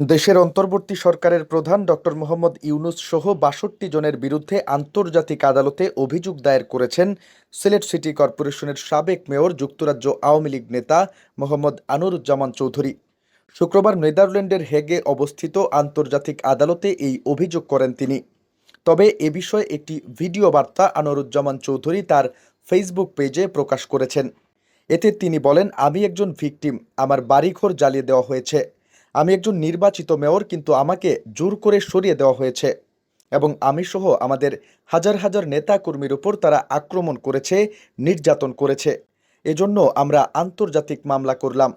দেশের অন্তর্বর্তী সরকারের প্রধান ডক্টর মোহাম্মদ ইউনুস সহ বাষট্টি জনের বিরুদ্ধে আন্তর্জাতিক আদালতে অভিযোগ দায়ের করেছেন সিলেট সিটি কর্পোরেশনের সাবেক মেয়র যুক্তরাজ্য আওয়ামী লীগ নেতা মোহাম্মদ আনুরুজ্জামান চৌধুরী। শুক্রবার নেদারল্যান্ডের হেগে অবস্থিত আন্তর্জাতিক আদালতে এই অভিযোগ করেন তিনি। তবে এ বিষয়ে একটি ভিডিও বার্তা আনোয়ারুজ্জামান চৌধুরী তার ফেসবুক পেজে প্রকাশ করেছেন। এতে তিনি বলেন, আমি একজন ভিকটিম। আমার বাড়িঘর জ্বালিয়ে দেওয়া হয়েছে। আমি একজন নির্বাচিত মেয়র, কিন্তু আমাকে জোর করে সরিয়ে দেওয়া হয়েছে এবং আমি সহ আমাদের হাজার হাজার নেতা কর্মীর উপর তারা আক্রমণ করেছে, নির্যাতন করেছে। এজন্য আমরা আন্তর্জাতিক মামলা করলাম।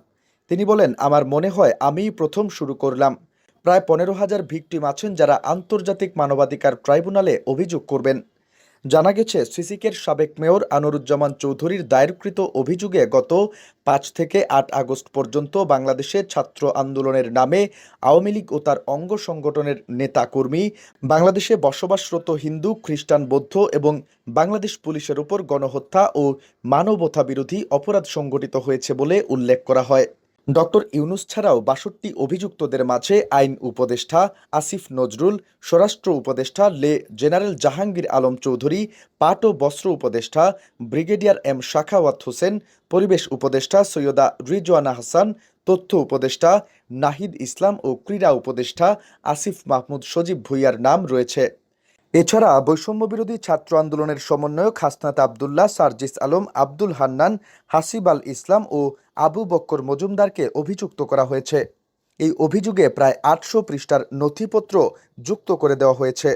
তিনি বলেন, আমার মনে হয় আমিই প্রথম শুরু করলাম। প্রায় পনেরো হাজার ভিকটিম আছেন যারা আন্তর্জাতিক মানবাধিকার ট্রাইব্যুনালে অভিযোগ করবেন। জানা গেছে, সিসিকের সাবেক মেয়র আনোরুজ্জামান চৌধুরীর দায়েরকৃত অভিযোগে গত পাঁচ থেকে আট আগস্ট পর্যন্ত বাংলাদেশে ছাত্র আন্দোলনের নামে আওয়ামী লীগ ও তার অঙ্গ সংগঠনের নেতাকর্মী, বাংলাদেশে বসবাসরত হিন্দু, খ্রিস্টান, বৌদ্ধ এবং বাংলাদেশ পুলিশের উপর গণহত্যা ও মানবতা বিরোধী অপরাধ সংঘটিত হয়েছে বলে উল্লেখ করা হয়। ডক্টর ইউনুস ছাড়াও বাষট্টি অভিযুক্তদের মাঝে আইন উপদেষ্টা আসিফ নজরুল, স্বরাষ্ট্র উপদেষ্টা লে জেনারেল জাহাঙ্গীর আলম চৌধুরী, পাট ও বস্ত্র উপদেষ্টা ব্রিগেডিয়ার এম শাখাওয়াত হোসেন, পরিবেশ উপদেষ্টা সৈয়দা রিজওয়ানা হাসান, তথ্য উপদেষ্টা নাহিদ ইসলাম ও ক্রীড়া উপদেষ্টা আসিফ মাহমুদ সজীব ভুইয়ার নাম রয়েছে। এছাড়া বৈষম্য বিরোধী ছাত্র আন্দোলনের সমন্বয়ক হাসনাত আবদুল্লাহ, সার্জিস আলম, আব্দুল হান্নান, হাসিব আল ইসলাম ও আবু বক্কর মজুমদারকে অভিযুক্ত করা হয়েছে। এই অভিযোগে প্রায় আটশো পৃষ্ঠার নথিপত্র যুক্ত করে দেওয়া হয়েছে।